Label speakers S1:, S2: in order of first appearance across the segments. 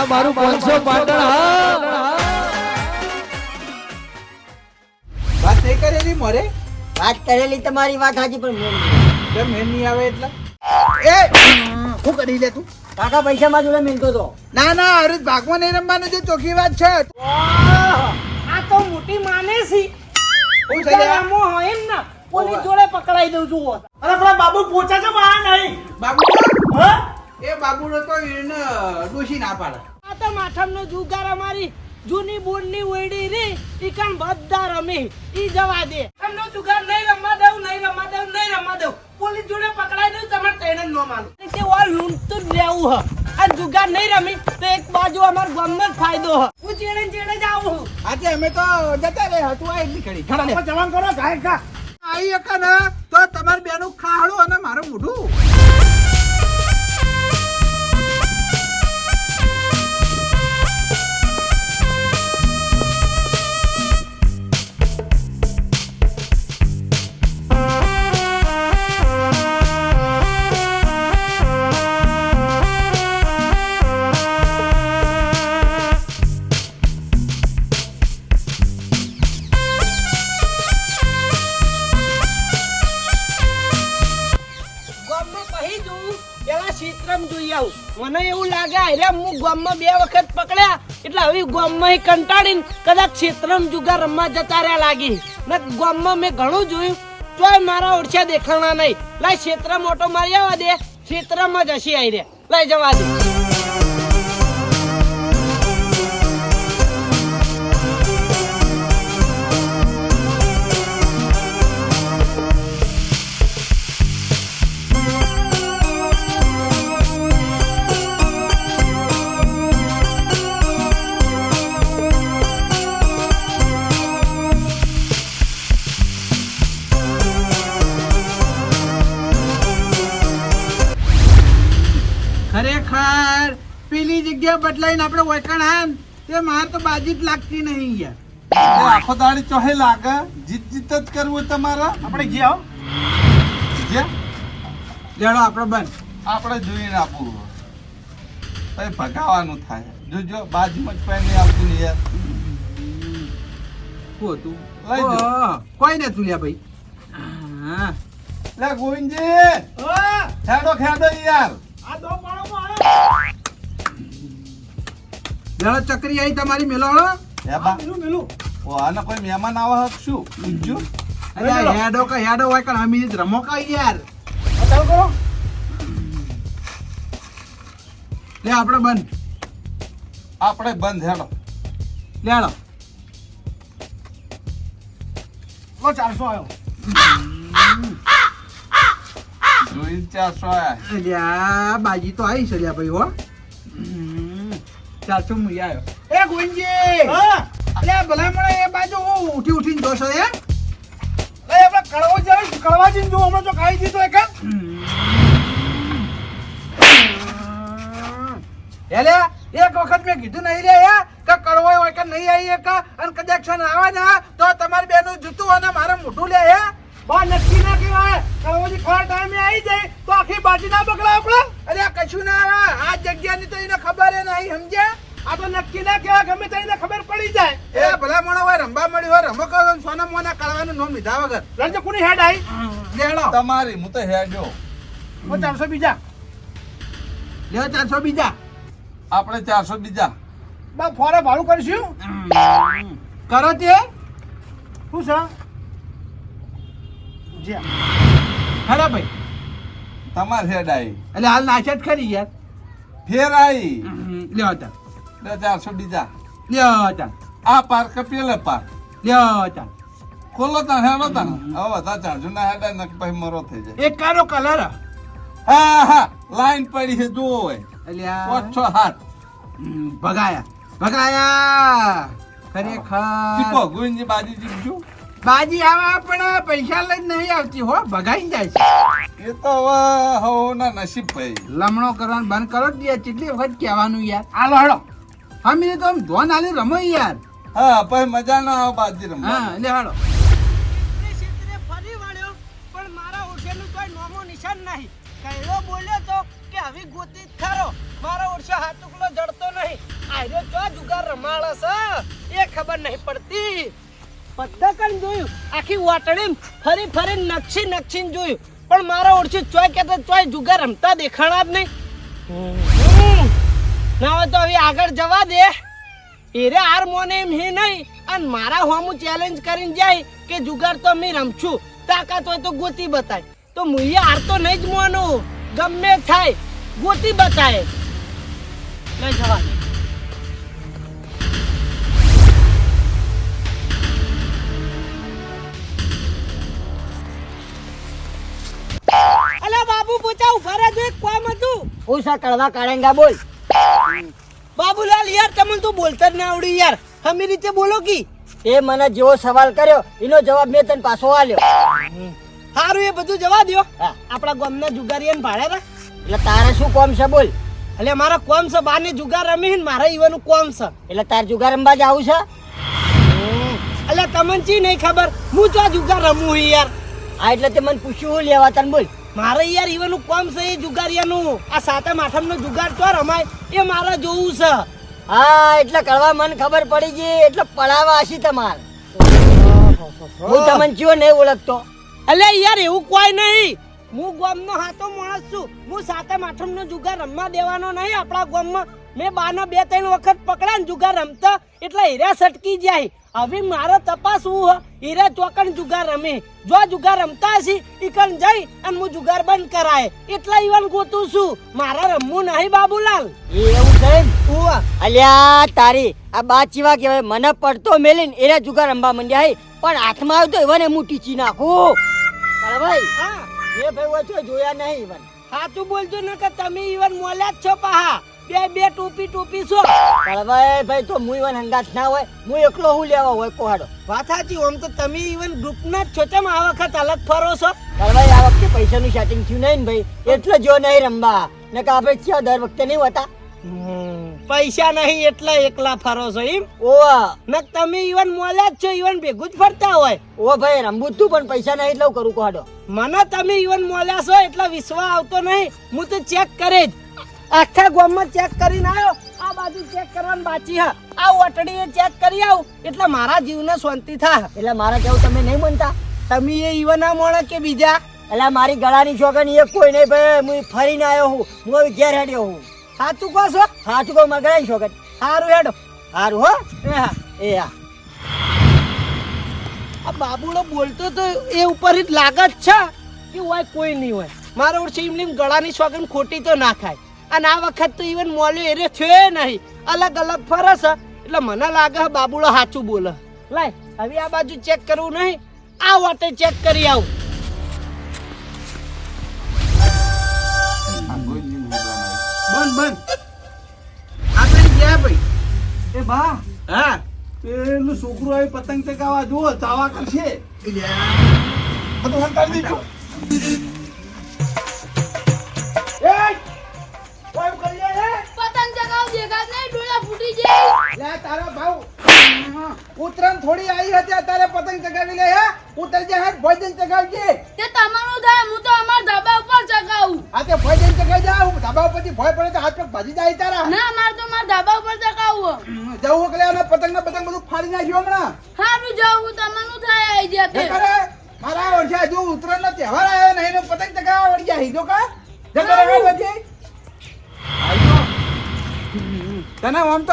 S1: આ મારું પાંચસો પાટણ હા.
S2: વાત નહીં કરેલી મોરે?
S3: વાત કરેલી તમારી વાત હાજી પણ મેં
S2: કેમ મેં નહીં આવે એટલે? એ! શું કરી લે તું?
S3: કાકા પૈસા માં જોડે મિલતો તો.
S2: ના ના અરે ભાગમાં નહીં રમવાનું છે ચોખ્ખી વાત છે.
S4: આ તો મોટી માને છે.
S2: હું લે?
S4: હોય એમ ને પોલીસ જોડે પકડાઈ દઉં છું અરે પેલા બાબુ પોચા છે બહાર નહીં.
S2: બાબુ?
S4: હા?
S2: એ બાબુનો તો એને ડોશી ના પાડે.
S4: આ તો માથામનો જુગાર અમારી જૂની બોનની ઓયડી રી. ઈ કાન બધા રમી. ઈ જવા દે. તમનો જુગાર નહીં રમવા દઉં નહીં રમવા દઉં નહીં રમવા દઉં. પોલીસ જોડે પકડાઈ દઉં તમારે તેને ન માનું તે ઓર લૂંટતું જ રહેવું હ. આ જુગાર નહીં રમી તો એક બાજુ અમાર ગામનો જ ફાયદો હ. હું ચેડે ચેડે જ આવું છું.
S2: આજે અમે તો જતા રે હતું આ એટલી ખડી ખડા
S4: જવાન કરો ગાય કા
S2: આઈ એકા ને તો તમારે બેનું ખાડું અને મારું મોઢું.
S4: લાગે, અરે, હું ગામમાં બે વખત પકડ્યા, એટલે હવે ગામમાં કંટાળીને કદાચ ક્ષેત્રમ જુગા રમવા જતા રહ્યા લાગી. ને ગામમાં મેં ઘણું જોયું, તોય મારા ઓળખ્યા દેખાણા નહીં. લાય, ક્ષેત્રમ ઓટો મારી આવવા દે, ક્ષેત્રમાં જ હસી આવી રહ્યા લઈ જવા દે.
S2: બદલાઈને આપણે વળકણ આન તે માર તો બાજી જ લાગતી નહીં યાર.
S5: એ આખો દાડી ચોહે લાગે? જીત જીત જ કરવું તમારે?
S4: આપણે ગયા
S2: લેડો આપણે બંધ.
S5: આપણે જોઈને આપવું પછી ભગાવાનું થાય. જોજો બાજુમાં જ કોઈ નહીં આવતું યાર.
S2: હતું?
S5: લઈ
S2: જો. કોઈ ને તું લ્યા ભાઈ. હા.
S5: લે ગોવિંદજી. ખેડો ખેડો યાર.
S2: લેડો ચકરી આવી તમારી મેલોડો
S5: હે? મેલું ઓ આને કોઈ મહેમાન આવા હક શું? બીજું
S2: અરે હેડો કે હેડો હોય કે અમે જ રમો કા યાર. લે આપણે બંધ.
S5: આપણે બંધ હેડો.
S2: લેડો
S4: ચારસો આવ્યો
S5: જોઈ ચારસો આયા.
S2: અલ્યા બાજી તો આવી છે લ્યા ભાઈ હો. ચારસો મુઈ આવ્યો. એ ગોંજી! અલ્યા ભલામણ એ બાજુ હું ઉઠી ઉઠીને જોશો એ
S4: આપણે કડવો જાય કડવા જઈને જો હમણાં તો ખાઈ દીધો એક
S2: એલે એક વખત મેં કીધું નહીં રે યા કે કડવો હોય કે નહીં આવી એક અને કદાચ આવે ને તો તમારી બેનું જૂતું અને મારે મોઢું લે હે.
S4: બા નક્કી ના કહેવાય. કડવાજી ખરા ટાઈમે આવી જાય તો આખી બાજી ના બગડા આપણે
S2: અરે કશું ના આવે. આ જગ્યાની તો એને ખબર એ નહીં સમજ્યા?
S4: આ તો નક્કી ના કહેવાય ગમે એને ખબર પડી જાય.
S2: એ ભલા મણો હોય રંબા મળી હોય રમો કરો સોના મોના કાળવાનું નોમ લીધા વગર.
S4: રણજે કોની હેડ આવી
S2: લેણો.
S5: તમારી હું તો હેડ
S4: જો હું ચારસો બીજા.
S2: લે ચારસો બીજા.
S5: આપણે ચારસો બીજા.
S4: બા ફોરે ભાડું કરીશું?
S2: કરો તે.
S4: શું છે? જ્યાં
S2: ખરા ભાઈ.
S5: તમારે હેડ આવી
S2: એટલે હાલ નાશે જ ખરી યાર.
S5: ફેર આવી
S2: લ્યો તા
S5: લે ચારસો બીજા
S2: લ્યો તા
S5: આ પાર્ક પેલે પાર્ક.
S2: લ્યો તા
S5: ખોલો તા હેડો તા. હવે તા ચારસો ના હેડા ને પછી મરો થઈ જાય.
S2: એક કારો કલર.
S5: હા હા લાઈન પડી છે
S2: અલ્યા
S5: પાંચ હાથ.
S2: ભગાયા ભગાયા. ભગાયા.
S5: ચીપો
S2: ખરેખર.
S5: ગુંજી બાજી જીતજું
S2: બાજી આવા પણ પૈસા લઈ નહીં આવતી હો ભગાઈ જાય છે.
S5: એ તો હવે હો ના નસીબ ભાઈ.
S2: લમણો કરવાનું બંધ કરો જ યાર કેટલી વખત કહેવાનું યાર.
S4: હાલો હેડો
S2: અમે તો આમ ધોન આલી રમો યાર.
S5: હા પછી મજા ના આવે બાજી રમવા
S2: હા લે હાલો.
S4: ફરી વળ્યો પણ મારા ઓઠેનું કોઈ નોમો નિશાન નહીં. કહેલો બોલ્યો તો કે આવી ગોતી જ ખરો. મારો ઓરસો હાથુકલો જડતો નહીં. આર્યો ચો જુગાર રમાડે છે? એ ખબર નહીં પડતી. પદ્ધકન જોયું. આખી વાટડી ફરી ફરી નકશી નક્ષીને જોયું. પણ મારા ઓળખી ચોય કે ચોય જુગાર રમતા દેખાણા જ નહીં. ના હોય તો હવે આગળ જવા દે. એરે હાર મોને એમ હે નહીં. અને મારા હોમું ચેલેન્જ કરીને જાય કે જુગાર તો મેં રમશું. તાકાત હોય તો ગોતી બતાય. તો મુઈએ હાર તો નહીં જ મોનું. ગમે થાય. ગોતી બતાય. લઈ જવા દે. ઊભા એક કામ હતું.
S3: પૂછા કડવા કાળંગા બોલ.
S4: બાબુલાલ યાર તમને તો બોલતા જ ના આવડી યાર. હમી રીતે બોલો કી.
S3: એ મને જેવો સવાલ કર્યો એનો જવાબ મેં તને પાછો આલ્યો
S4: સારું એ બધું જવા દ્યો.
S3: હા.
S4: આપણા ગામના જુગારીયાને ભાડે ને
S3: એટલે તારે શું કોમ છે બોલ.
S4: એટલે મારા કોમ છે બાને જુગાર રમી ને મારા ઈવાનું કોમ છે.
S3: એટલે તાર જુગાર રમવા જ આવું છે?
S4: એટલે તમને ચી નહીં ખબર? હું જો જુગાર રમું યાર?
S3: હા એટલે તે મને પૂછ્યું લેવા તને બોલ.
S4: મારે યાર ઈવાનું કોમ છે એ જુગારિયાનું. આ સાતમ આઠમનો જુગાર તો રમાય એ મારે જોવું છે.
S3: હા એટલે કરવા મને ખબર પડી ગઈ એટલે પડાવા હશી તમાર. હું તમને ચિયો નહીં ઓળખતો.
S4: અલે યાર એવું કોઈ નહીં. હું ગામનો હાથો માણસ છું. હું સાતમ આઠમનો જુગાર રમવા દેવાનો નહીં આપણા ગામમાં. મેં બાના બે ત્રણ વખત પકડ્યા ને જુગાર રમતા એટલે હીરા સટકી જાય. હવે મારે તપાસવું હ હીરા ચોકણ જુગાર રમે. જો જુગાર રમતા હશે ઈકણ જઈ અને હું જુગાર બંધ કરાય. એટલા ઈવન ગોતું છું. મારે રમવું નહીં બાબુલાલ.
S3: એવું કઈ?
S4: ઉવા
S3: અલ્યા તારી આ બા ચીવા કહેવાય મને પડતો મેલીને એરા જુગાર રમવા મંડ્યા હે. પણ હાથમાં આવ્યું તો એવાને હું ટીચી નાખું. ભાઈ
S4: હા.
S3: એ ભાઈ જોયા નહીં ઈવન.
S4: સાચું બોલજો ન કે તમે ઈવન મોલ્યા જ છો પાહા. બે બે ટોપી ટોપી છો.
S3: કળવાય ભાઈ તો હું ઇવન હંગાત ના હોય. હું એકલો હું લેવા હોય કોહાડો?
S4: વાત સાચી ઓમ તો તમે ઇવન ગ્રુપના જ છો. તેમ આ વખત અલગ ફરો છો?
S3: ભાઈ આ વખતે પૈસાનું સેટિંગ થયું નહીં ને ભાઈ. એટલે જો નહીં રમવા. ને કે આપણે ચિયા દર વખતે નહીં હોતા.
S4: પૈસા નહીં એટલે એકલા ફરો છો એમ?
S3: ઓવા.
S4: ને તમે ઇવન મોલ્યા જ છો ઇવન ભેગું જ ફરતા હોય.
S3: ઓ ભાઈ રમવું તું પણ પૈસા નહીં એટલે કરું કોહાડો?
S4: મને તમે ઇવન મોલ્યા છો એટલે વિશ્વાસ આવતો નહીં. હું તો ચેક કરે જ આખા ગામમાં ચેક કરીને આવ્યો. આ બાજુ ચેક કરવાની બાચી હા આ વટડીએ ચેક કરી આવું. એટલે મારા જીવને શાંતિ થા
S3: એટલે મારા કેવું તમે નહીં બનતા?
S4: તમે એ ઈવન ના મોણે કે બીજા?
S3: એટલે મારી ગળાની છોકરી એ કોઈ નહીં ભાઈ હું ફરીને આવ્યો હું. હું હવે ઘેર હેડ્યો હું.
S4: સાચું કહો છો?
S3: સાચું કહો મારા ગળાની છોકરી
S4: સારું હેડો.
S3: સારું હો.
S4: એ હા.
S3: એ હા.
S4: આ બાબુડો બોલતો તો એ ઉપર જ લાગત છે. કે હોય કોઈ નહીં હોય. મારા ઓર ઇમલીમ ગળાની છોકરી ખોટી તો ના ખાય. અને આ વખત તો ઇવન મોલ્યો એરે થયો નહીં. અલગ અલગ ફરસ. છે એટલે મને લાગે છે બાબુડો સાચું બોલે. લાય હવે આ બાજુ ચેક કરવું નહીં. આ વાટે ચેક કરી આવું.
S2: બંધ બંધ. આપણે ગયા ભાઈ?
S5: એ બા.
S2: હા.
S5: પેલું છોકરું આવી પતંગ ચગાવવા જુઓ ચાવા કરશે. દીધું.
S6: દેખાત નહીં ડોળા ફૂટી જાય.
S2: લે તારો ભાવ. ઉત્તરાયણ થોડી આવી હતી અત્યારે પતંગ ચગાવી લે હે? ઉતર જે હાથ ભોજન ચગાવજે.
S6: તે તમારું થાય હું તો અમાર ધાબા ઉપર ચગાવું.
S2: આ તે ભોજન ચગાવી જા હું ધાબા ઉપરથી ભોય પડે તો હાથ પગ ભાજી જાય તારા.
S6: ના માર તો માર ધાબા ઉપર ચગાવું
S2: જવું એટલે અમે પતંગ ને પતંગ બધું ફાડી નાખ્યું હમણાં.
S6: હારું જાઉં હું તમારું થાય આવી
S2: એ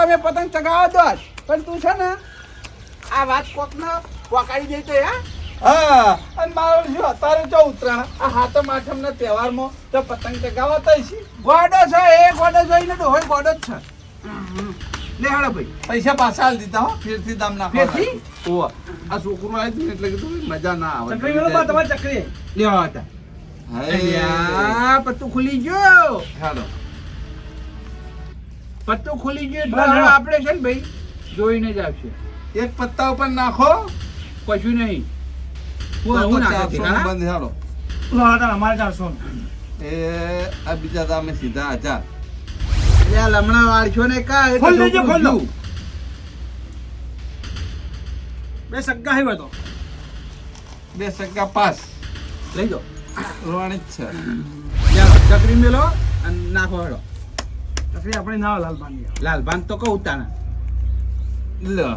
S2: તને અમે પતંગ ચગાવવા દો પણ તું છે ને આ વાત કોક ને પોકાડી દે તો
S5: હા? અને મારો શું અત્યારે જો ઉત્તરાયણ આ હાથમ આઠમ ના તહેવારમાં તો પતંગ ચગાવવા તો છે.
S2: ગોડો છે એ ગોડો જોઈને ડોહોય ગોડો જ છે. લે હાલો ભાઈ.
S5: પૈસા પાછા આલી દીધા હો ફેરથી દામ ના
S2: ફેરથી?
S5: ઓ આ છોકરું આવી ને એટલે કીધું મજા ના આવે.
S2: ચકરી લેવા હતા
S5: હાય.
S2: અલ્યા પત્તું ખુલી ગયો.
S5: હાલો.
S2: પત્તું ખુલી ગયું એટલે આપણે છે ને ભાઈ જોઈને જ આવશે
S5: એક પત્તા ઉપર નાખો.
S2: કશું નહીં. હું
S5: તો
S2: હું નાખે
S5: ચારસો
S2: છે,
S5: નું
S2: હા?
S5: બંધ હાલો એ આ બીજા દામે સીધા હજાર
S2: અલ્યા લમણા વાળશો ને કા એ તો
S7: ખોલ ખોલ. બે સગા હે તો
S5: બે સગ્ગા પાસ.
S2: લઈ જાઓ.
S5: રોવાણી જ છે.
S2: ચાલો ચકરી મેલો અને નાખો હેડો.
S7: આપણે ના લાલબાન
S2: લાલબાન તો કહું તાના. લો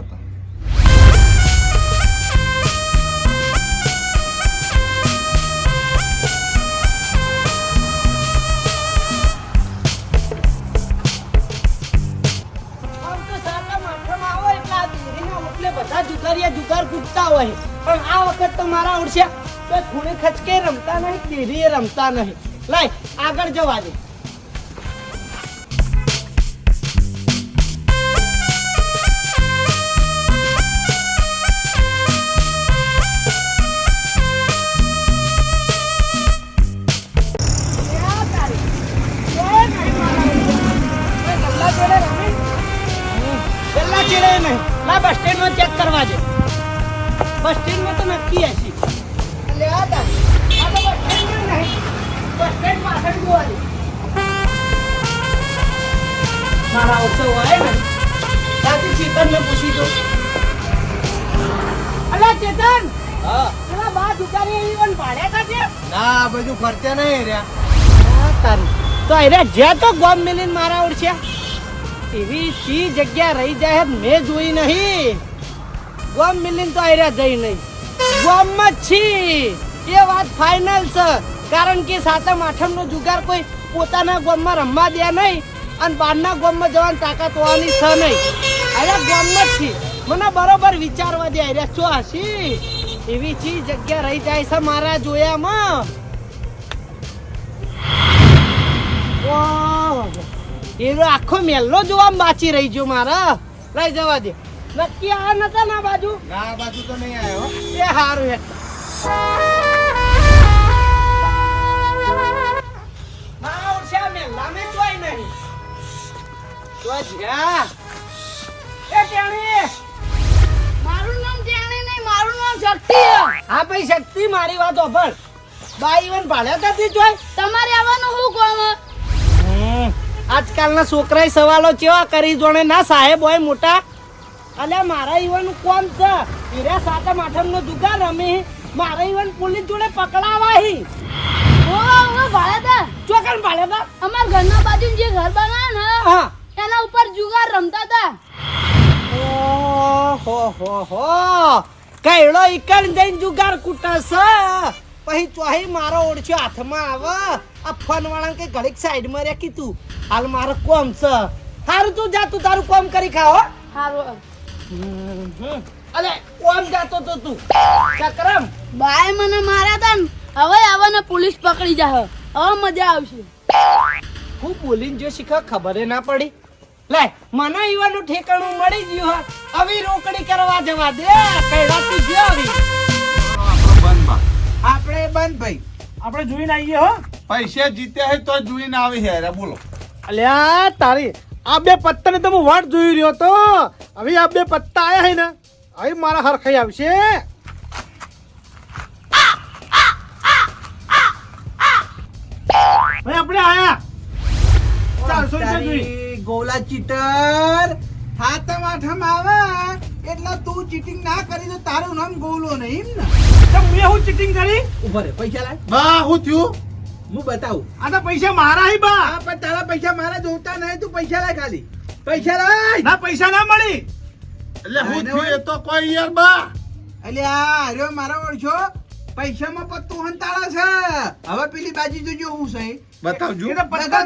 S4: બધા જુગારીયા જુગાર કૂદતા હોય. પણ આ વખત તો મારા ઓળશે. તો ખૂણે ખચકે રમતા નહીં દેરીએ રમતા નહીં. લાય આગળ જવા દે. મારા ઉત્સવ હોય ને ત્યાંથી ચેતનને પૂછી દો અલ્યા ચેતન પેલા બા દુકાને એવી પણ તા છે
S1: ના બધું ખર્ચે નહીં રહ્યા.
S4: આ તારું. તો અરે જ્યાં તો ગોમ મિલીન મારા ઓળશે એવી સી જગ્યા રહી જાય મેં જોઈ નહીં. ગોમ મિલિન તો અરે જઈ નહીં. ગોમમાં જ છી. એ વાત ફાઇનલ છે. કારણ કે સાતમ આઠમનો જુગાર કોઈ પોતાના ગોમમાં રમવા દે નહીં. અને બહારના ગોમમાં જવાની તાકાત હોવાની છે નહીં. અરે ગોમમાં જ છી મને બરોબર વિચારવા દે. અરે શું હશી એવી ચી જગ્યા રહી જાય છે મારા જોયામાં. એનો આખો મેલ્લો જોવા બાચી રહી ગયો મારા. લઈ જવા દે. નક્કી આ નતા ના બાજુ?
S1: ના બાજુ તો નહીં આવ્યો
S4: એ હારું હે મારા ઓરસા મેલ્લા મે જોઈ નહીં.
S6: મારું નામ નહીં મારું નામ શક્તિ.
S4: હા ભાઈ શક્તિ મારી વાત ઓભળ બાઈ વન ભાડે કરતી જોઈ
S6: તમારે આવવાનું શું કોમ
S4: આજકાલના છોકરાએ સવાલો કેવા કરી જોણે? ના સાહેબ હોય મોટા. અલ્યા મારા ઈવન કોણ છે? હીરા સાતમ આઠમનો દુકાન અમે મારા ઈવન પોલીસ જોડે પકડાવા હી
S6: ઓ ઓ ભાડેદાર
S4: ચોકન ભાડ્યા
S6: અમાર ઘરના બાજુ જે ઘર બનાવે ને
S4: હા.
S6: એના ઉપર જુગાર રમતા હતા.
S4: ઓહો હો હો. કઈડો ઈકણ જઈને જુગાર કૂટસ પછી ચોહી મારો ઓળખ્યો હાથમાં આવે. આ ફોન વાળા કે ઘડીક સાઈડમાં રે કીધું. હાલ મારો કોમ છે. હારું તું જા તું તારું કોમ કરી ખાઓ
S6: હારું
S4: અલે કોમ જાતો તો તું. ચક્રમ.
S6: બાય મને માર્યા તા હવે આવને પોલીસ પકડી જા હવે મજા આવશે.
S4: હું બોલીને જો શીખા ખબર ના પડી. લે મને ઈવાનું ઠેકાણું મળી ગયું હા. આવી રોકડી કરવા જવા દે કઈડા તું જો આવી.
S5: આપણો બંધ
S2: ભાઈ.
S7: આપણે જોઈને આવીએ હો.
S5: પૈસે જીત્યા હે તો જોઈને આવી હેરા બોલો.
S7: અલ્યા તારી આ બે પત્તા ને તો હું વાટ જોઈ રહ્યો તો. હવે આ બે પત્તા આયા હે ને હવે મારા હરખાઈ આવશે.
S2: ગોલા ચીટર. હાથમ આઠમ આવે એટલે તું ચીટિંગ ના કરી તો તારું નામ ગોલો નહીં ને?
S7: તો મેં હું ચીટિંગ કરી?
S2: ઊભા રે પૈસા લાય.
S5: બા હું થયું?
S2: હું બતાવું.
S7: આ તો પૈસા મારા હી બા.
S2: હા પણ તારા પૈસા મારા જોતા નહીં તું પૈસા લાય ખાલી. પૈસા લાય.
S7: ના પૈસા ના મળી.
S5: એટલે હું થયું એ તો કોઈ યાર બા.
S2: એટલે આ અરે મારા ઓળખો પૈસામાં પત્તું હંતાળા છે. હવે પેલી બાજી જોજો હું છે.
S5: બતાવજો.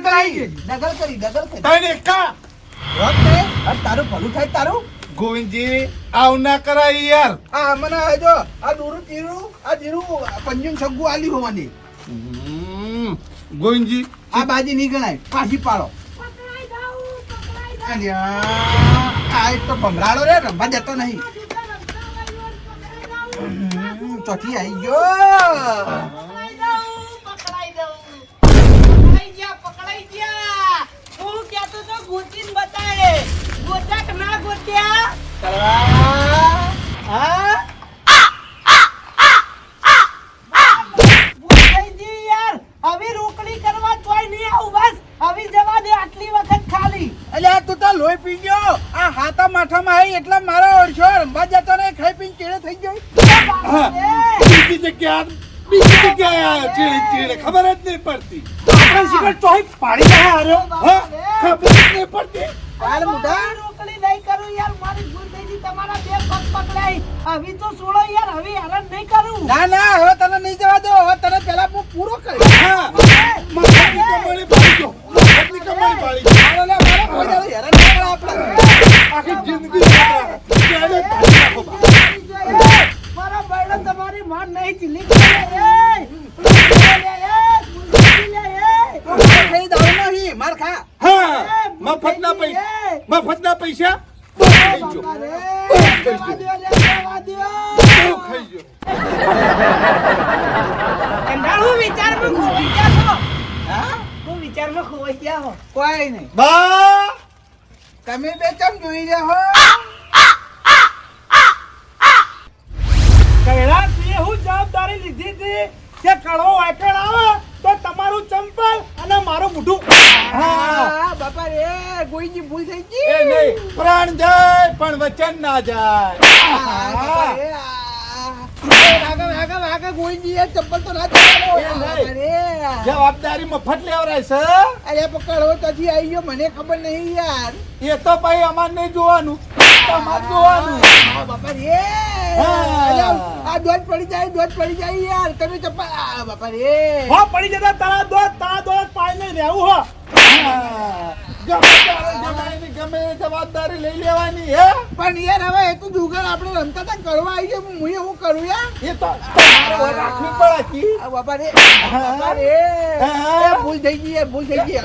S7: કરાઈ
S2: કરી દગલ કરી દગલ કરી.
S5: તને એકા?
S2: રોક દે હવે તારું ભલું થાય તારું?
S5: ગોવિંદજી આવ ના કરાય યાર.
S2: આ મને જો આ દોરું તીરું આ જીરું પંજુન સગ્ગુ આલી હોવાની
S5: હમ, ગોવિંદજી
S2: આ બાજી નહીં ગણાય. પાછી પાડો.
S6: પકડાઈ દઉં પકડાઈ દઉં
S2: આ એક તો ભમરાડો રે રમવા દેતો નહીં. ચોથી આવી ગયો.
S4: પકડાઈ દઉં પકડાઈ દઉં. પકડાઈ ગયા પકડાઈ ગયા. હું કહેતો તો ગોતીને બતાય ગોત્યા કે ના ગોત્યા? હા? ગોતાઈજી યાર હવે રોકડી કરવા તોય નહીં આવું બસ. હવે જવા દે આટલી વખત ખાલી.
S2: અલ્યા તું તો લોહી પી ગયો. આ હાથા માથામાં આવી એટલે મારો ઓળશો રમવા જતો ને ખાઈ પીને કેળે થઈ ગયો.
S5: જગ્યા બીજી જગ્યાએ આયા ચીડે ચીડે ખબર જ નહીં પડતી
S7: શિખર શિખર ચોહી પાડી ગયા હાર્યો ખબર જ નહીં પડતી
S2: હાલ મોટા
S4: રોકડી નહીં કરું યાર મારી ભૂલ થઈ ગઈ તમારા બે પગ પકડાય હવે તો છોડો યાર હવે હેરાન નહીં કરું
S2: ના ના હવે તને નહીં જવા દો હવે તને પેલા હું પૂરો કરીશ હા
S7: પાડી પાડી
S2: મારો લે મારો કોઈ દાડો હેરાન નહીં કરે આપણે
S7: આખી જિંદગી પાડી નાખો.
S4: મારા બૈડો તમારી માન નહીં ચીલી એ
S2: માર ખા
S7: હા મફતના પૈસા મફતના પૈસા
S2: કોઈ નહીં.
S7: બા!
S2: તમે બે ચમ જોઈ રહ્યા હો?
S7: લીધી હતી. કે કડવો વાયકણ આવે તો તમારું ચંપલ અને મારું મોઢું.
S2: બાપા રે ગોઈજી ભૂલ થઈ ગઈ.
S7: એ નહીં પ્રાણ જાય પણ વચન ના જાય. જવાબદારી મફત લેવરાય છે
S2: અરે આવી ગયો મને ખબર નહીં યાર
S7: એ તો ભાઈ અમાર નહીં જોવાનું જોવાનું
S2: બાપા રે આ દોધ પડી જાય દોધ પડી જાય યાર તમે ચપ્પા બાપા રે
S7: હો, પડી જતા તારા દોત તારા દોત પાઈ નહીં રહેવું હો. ગમે ગમે જવાબદારી લઈ લેવાની હે
S2: પણ યાર હવે એ તો જુગાર આપણે રમતા હતા કરવા આવી ગયો. હું એવું કરું યાર?
S7: એ તો તમારે રાખવી પડે કી
S2: બાપા રે બાપા રે.
S7: હા.
S2: એ ભૂલ થઈ ગઈ એ ભૂલ થઈ ગઈ.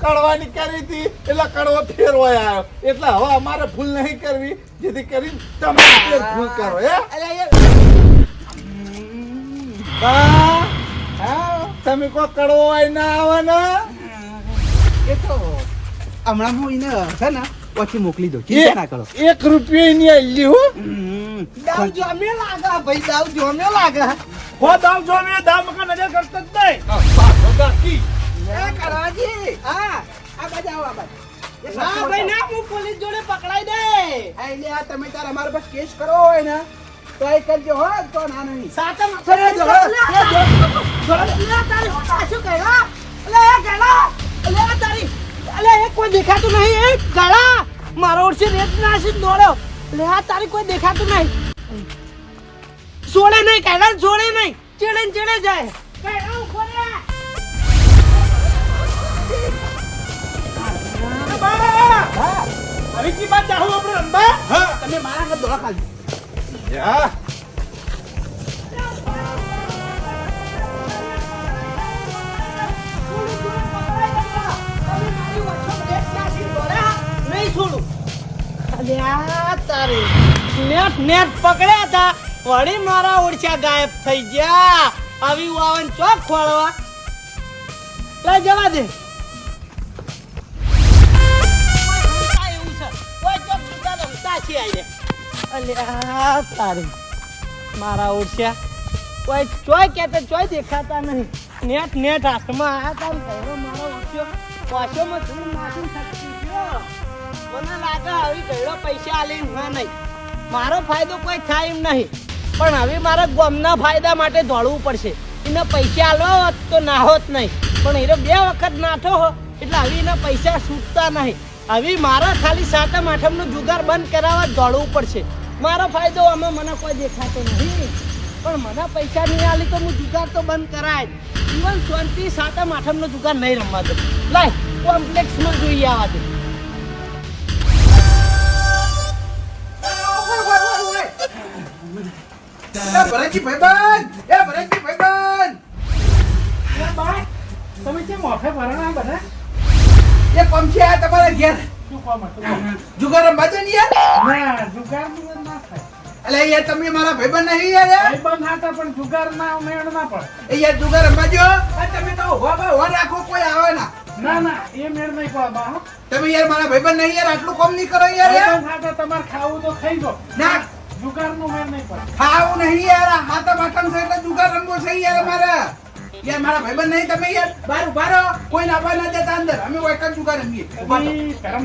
S7: કડવાની કરી હતી એટલે કડવો ફેરવો આવ્યો એટલે હવે અમારે ભૂલ નહીં કરવી. જેથી કરી તમે ભૂલ કરો હે?
S2: અલ્યા યાર
S7: તમે કોઈ કડવો હોય ના આવે ને?
S2: એ તો હમણાં હું એને છે ને પછી મોકલી દઉં ચિંતા ના કરો
S7: એક રૂપિયા એની આલી હો
S4: દાવ જોમે લાગા ભાઈ દાવ જોમે લાગે
S7: હો દામ જો મેં દામ મકા નજર કરતો જ નહીં
S2: એ કરવાજી હા આ બાજુ આવો આ બાજુ
S4: ના ભાઈ. ના હું પોલીસ જોડે પકડાઈ દે
S2: આ એટલે આ તમે તાર અમારા પર કેસ કરો હોય ને તો એ કરજો હો તો ના નહીં જો.
S4: જો. લે, તારી કહેલા. લે, એ લે, તારી. એ કોઈ દેખાતું નહીં. એ ગળા મારો ઓળશે રેત નાસી દોડ્યો. લે આ તારી કોઈ દેખાતું નહીં. છોડે નહીં કહેલા છોડે નહીં. ચેડે ને ચેડે જાય. કહેલા ઊભો રે.
S7: કી બાત જાહું આપણે રંબા
S2: તમે મારા હાથ દોડા ખાજો
S7: યા.
S4: તારે. નેટ નેટ પકડ્યા હતા. વળી મારા ઓળખ્યા ગાયબ થઈ ગયા. આવી વાવન ચોક ખોળવા લે, જવા દે. મારા ઓળખ્યા કોઈ ચોય કહેતા ચોય દેખાતા નહીં. નેટ નેટ હાથમાં. આ તારું મારો ઓળખ્યો પાછોમાં ધૂળ માથું થકી ગયો. મને લાગે આવી ગયડો પૈસા આલી ના નહીં. મારો ફાયદો કોઈ થાય એમ નહીં. પણ હવે મારા ગમના ફાયદા માટે દોડવું પડશે. એને પૈસા આલો હોત તો ના હોત નહીં. પણ એને બે વખત નાઠો હો, એટલે હવે એના પૈસા છૂટતા નહીં. હવે મારા ખાલી સાતમ આઠમનો જુગાર બંધ કરાવવા દોડવું પડશે. મારો ફાયદો આમાં મને કોઈ દેખાતો નહીં. પણ મને પૈસા નહીં આલી તો હું જુગાર તો બંધ કરાય. ઇવન શાંતિ સાતમ આઠમનો જુગાર નહીં રમવા દઉં. લાય, કોમ્પ્લેક્સમાં જોઈએ આવવા દે.
S2: એ ભરતજી ભાઈબંધ! એ ભરતજી ભાઈબંધ!
S7: તમે કેમ મોફે ભરણા બધા?
S2: એ આ તમારા ઘેર.
S7: શું કામ હતું?
S2: જુગાર રમવા દો યાર.
S7: ના જુગાર ના થાય.
S2: અલે યાર તમે મારા ભાઈબંધ નહીં યાર યાર.
S7: ભાઈબંધ હતા પણ જુગાર ના મેળ ના પડે.
S2: એ યાર જુગાર રમવા આ તમે તો રાખો કોઈ આવે ના.
S7: ના ના એ મેળ નહીં પડે બા
S2: તમે યાર મારા ભાઈબંધ નહીં યાર આટલું કોમ નહીં કરો યાર યાર.
S7: તમારે ખાવું તો ખાઈ દો
S2: ના.
S7: જુગારનું મેળ નહીં પડે.
S2: ખાવું નહીં યાર આ હાથા બાટમ છે એટલે જુગાર રંગો છે યાર મારા યાર મારા ભાઈબંધ નહીં તમે યાર બહાર ઊભા રહો કોઈ નાખવા ના દેતા અંદર. અમે કોઈ એક જ જુગાર રમીએ.
S7: ઊભા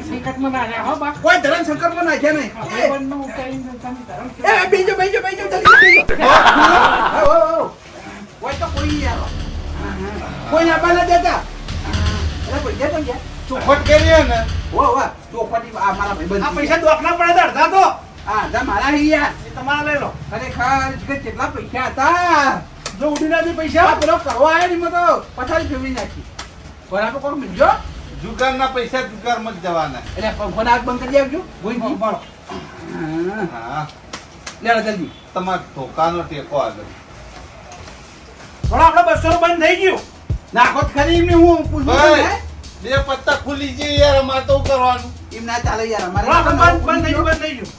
S7: સંકટમાં ના રહ્યા હો બા.
S2: કોઈ ધરણ સંકટમાં નાખ્યા નહીં. એ,
S7: ભાઈબંધનું કઈ તમે ધર્મ
S2: એ બીજો બીજો બીજો જલ્દી બીજો. કોઈ તો કોઈ યાર કોઈ ના બાલા દેતા. અરે કોઈ દેતો યાર.
S8: ચોખટ કરીએ ને.
S2: ઓ વાહ ચોખટી આ મારા ભાઈબંધ
S7: આ પૈસા દોખના પડે અડધા તો.
S2: આ મારા યાર.
S7: તમારા લઈ લો.
S2: ખરેખર કે કેટલા પૈસા હતા.
S7: જો ઉડી ના પૈસા.
S2: પેલો કરવા આવ્યો ને તો પથારી ફેરવી નાખી. બરાબર કોણ બીજો
S8: જુગાર ના પૈસા જુગારમાં જ જવાના.
S2: એટલે પંખોના બંધ કરી આવજો ગોઈજી
S7: બળો
S2: હા.
S8: હા.
S2: લેડો જલ્દી.
S8: તમારે ધોકાનો ટેકો આગળ.
S7: થોડો આપણે બસો નું બંધ થઈ ગયું.
S2: નાખો ખરી એમને હું પૂછું
S8: ભાઈ. બે પત્તા ખુલી જઈએ યાર અમારે તો કરવાનું?
S2: એમ ના ચાલે યાર અમારે
S7: બંધ બંધ થઈ ગયું. બંધ થઈ ગયું.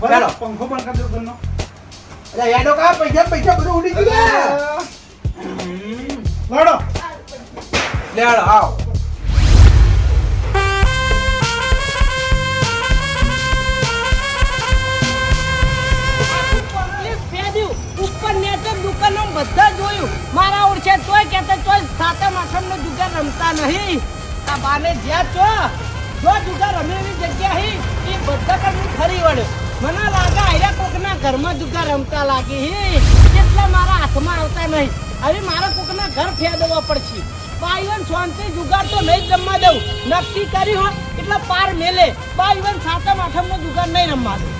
S2: ચાલો.
S7: પંખો બંધ કરી દો ઘરનો.
S2: અરે યાડો કા? પૈસા પૈસા બધું ઉડી ગયા.
S7: લડો
S2: લેડો આવ.
S4: ઉપર નેચર દુકાનો બધા જોયું. મારા ઓળખે તોય કહેતા તોય સાતમ આઠમનો જુગાર રમતા નહીં. આ બાને જ્યાં ચો જો જુગાર રમેલી જગ્યા હી એ બધા કરવું ફરી વળ્યો. મને લાગે આયા કોકના ઘરમાં જુગાર રમતા લાગે હે. એટલે મારા હાથમાં આવતા નહીં. હવે મારે કોકના ઘર ફેદવા પડશે. પાયવન શાંતિ, જુગાર તો નહીં જ રમવા દઉં. નક્કી કરી હો, એટલે પાર મેલે. પાયવન સાતમ આઠમનો જુગાર નહીં રમવા દઉં.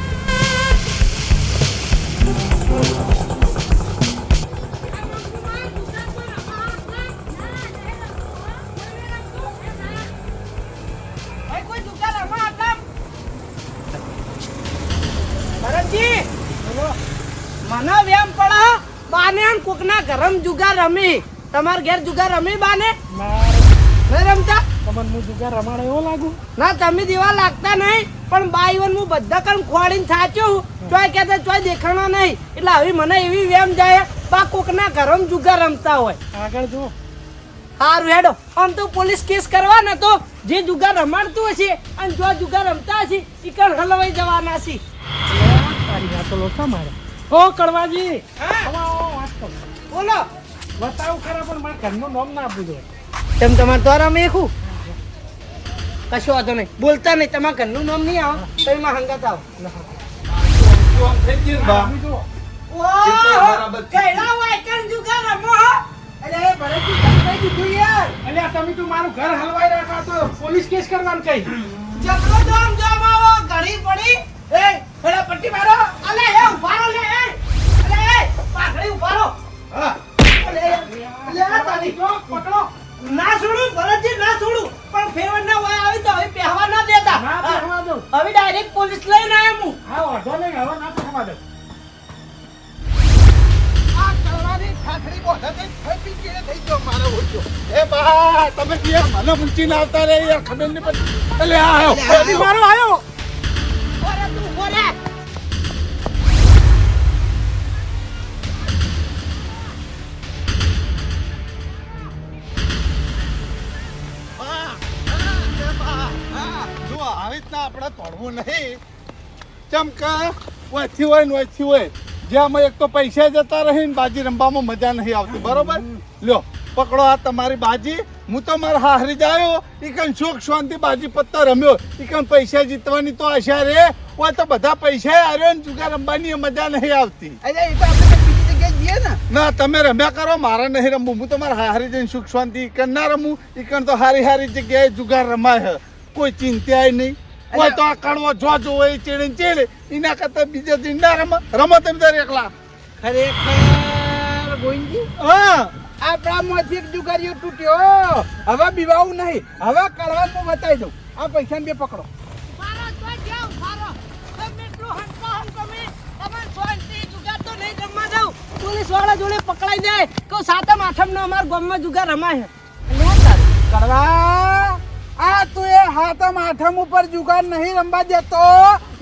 S4: ગરમ જુગાર રમી. તમાર ઘેર જુગાર રમી બાને? નહીં રમતા?
S7: તમને હું જુગાર રમાડે એવો લાગુ?
S4: ના તમે દેવા લાગતા નહીં પણ બાઈવન હું બધા કામ ખોડીને થાચ્યો. ચોય કહેતા ચોય દેખાણા નહીં. એટલે હવે મને એવી વેમ જાય બા કોકના ગરમ જુગાર રમતા હોય.
S7: આગળ જો
S4: હારું હેડો. આમ તો પોલીસ કેસ કરવા ને તો જે જુગાર રમાડતું હશે અને જો જુગાર રમતા હશે એ કણ હલવાઈ જવાના છે
S7: તારી વાતો લોચા મારે. ઓ કડવાજી.
S4: હા. બોલો.
S7: બતાવું ખરા પણ મારા ઘરનું નામ ના આપવું જોઈએ
S4: તેમ તમારે તો રમે એકું કશો વાંધો નહીં. બોલતા નહીં. તમારા ઘરનું નામ નહીં આવો તો એમાં હંગાત આવો.
S7: પોલીસ કેસ કરવાનું કઈ
S4: જબરો દમ જમ આવો ઘડી પડી
S2: એ પેલા પટ્ટી મારો.
S4: અલે એ ઉભારો લે એ. અલે એ પાઘડી ઉભારો. છોડું ભરતજી ના છોડું પણ ફેવર ના હોય આવી તો હવે પહેવા ના દેતા.
S7: ના પહેવા દો
S4: હવે ડાયરેક્ટ પોલીસ લઈને આવ્યો હું.
S7: હા વાંધો નહીં હવે ના પહેવા દો
S2: આ કળવાની ઠાઠડી બોધાથી થઈ પી થઈ ગયો મારો ઓછો
S5: એ બા તમે યાર મને પૂછીને આવતા રે યાર ખબર નહીં પડી. એટલે આ મારો આવ્યો તોડવું નહીં. ચમકા ઓછી હોય ને ઓછી હોય. જ્યાં એક તો પૈસા જતા રહી ને બાજી રમવામાં મજા નહીં આવતી. બરોબર? લ્યો પકડો આ તમારી બાજી. હું તો મારા હારી જાયો ઈ કણ સુખ શાંતિ બાજી પત્તા રમ્યો. ઈકન પૈસા જીતવાની તો આશા રે. ઓય તો બધા પૈસા આવ્યો ને જુગાર રમવાની મજા નહીં આવતી.
S2: અરે એ તો આપણે બીજી જગ્યાએ જઈએ ને.
S5: ના તમે રમ્યા કરો મારે નહીં રમવું. હું તો મારા હારી જઈને સુખ શાંતિ ઈકણ ના રમું. ઈકણ તો હારી હારી જગ્યાએ જુગાર રમાય કોઈ ચિંતાય નહીં. કોઈ તો આ કડવો જો જો હોય ચીડી ને ચેડે એના કરતા બીજો દિન ના રમો રમો તમે તારે એકલા.
S2: ખરેખર ગોવિંદજી?
S5: હા.
S2: આપણામાંથી એક જુગારીઓ તૂટ્યો હવે બીવાવું નહીં. હવે કળવાનું બતાવી દઉં. આ પૈસા બે પકડો.
S4: પોલીસવાળા જોડે પકડાઈ જાય. કે સાતમ આઠમ નો અમારા ગામમાં જુગાર રમાય
S2: હાથમ આઠમ ઉપર જુગાર નહીં રમવા દેતો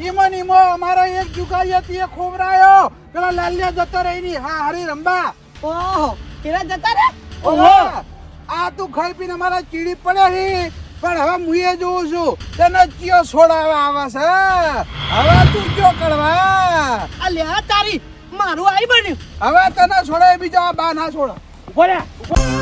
S2: ઈમો નિમો અમારો એક જુગારી હતી એ ખોવરાયો. પેલા લાલ્યા જતો રહી ની. હા હરી રમવા.
S4: ઓહો પેલા જતા રે
S2: ઓહો. આ તું ખાઈ પીને અમારા ચીડી પડે છે પણ હવે હું એ જોઉં છું. તને ચિયો છોડાવવા આવે છે હવે તું કયો કરવા
S4: આ લે તારી. મારું આઈ બન્યું.
S2: હવે તને છોડાય બીજો આ બા ના છોડો
S7: ઊભો રહ્યા